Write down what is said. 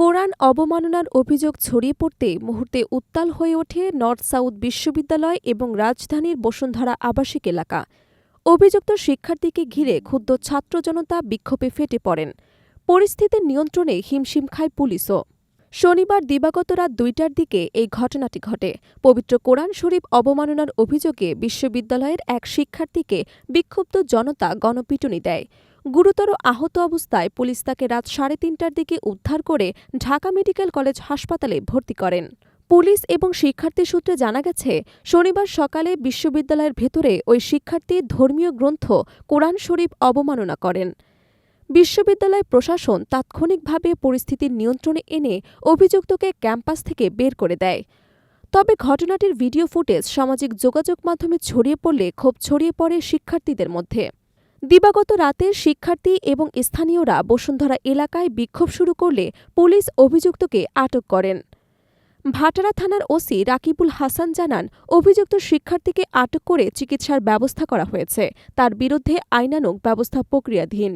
কোরআন অবমাননার অভিযোগ ছড়িয়ে পড়তে মুহূর্তে উত্তাল হয়ে ওঠে নর্থ সাউথ বিশ্ববিদ্যালয় এবং রাজধানীর বসুন্ধরা আবাসিক এলাকা। অভিযুক্ত শিক্ষার্থীকে ঘিরে ক্ষুব্ধ ছাত্র জনতা বিক্ষোভে ফেটে পড়েন। পরিস্থিতির নিয়ন্ত্রণে হিমশিম খায় পুলিশও। শনিবার দিবাগত রাত দুইটার দিকে এই ঘটনাটি ঘটে। পবিত্র কোরআন শরীফ অবমাননার অভিযোগে বিশ্ববিদ্যালয়ের এক শিক্ষার্থীকে বিক্ষুব্ধ জনতা গণপিটুনি দেয়। গুরুতর আহত অবস্থায় পুলিশ তাকে রাত সাড়ে তিনটার দিকে উদ্ধার করে ঢাকা মেডিকেল কলেজ হাসপাতালে ভর্তি করেন। পুলিশ এবং শিক্ষার্থী সূত্রে জানা গেছে, শনিবার সকালে বিশ্ববিদ্যালয়ের ভেতরে ওই শিক্ষার্থী ধর্মীয় গ্রন্থ কোরআন শরীফ অবমাননা করেন। বিশ্ববিদ্যালয় প্রশাসন তাৎক্ষণিকভাবে পরিস্থিতির নিয়ন্ত্রণে এনে অভিযুক্তকে ক্যাম্পাস থেকে বের করে দেয়। তবে ঘটনাটির ভিডিও ফুটেজ সামাজিক যোগাযোগ মাধ্যমে ছড়িয়ে পড়লে ক্ষোভ ছড়িয়ে পড়ে শিক্ষার্থীদের মধ্যে। দিবাগত রাতে শিক্ষার্থী এবং স্থানীয়রা বসুন্ধরা এলাকায় বিক্ষোভ শুরু করলে পুলিশ অভিযুক্তকে আটক করেন। ভাটারা থানার ওসি রাকিবুল হাসান জানান, অভিযুক্ত শিক্ষার্থীকে আটক করে চিকিৎসার ব্যবস্থা করা হয়েছে। তার বিরুদ্ধে আইনানুগ ব্যবস্থা প্রক্রিয়াধীন।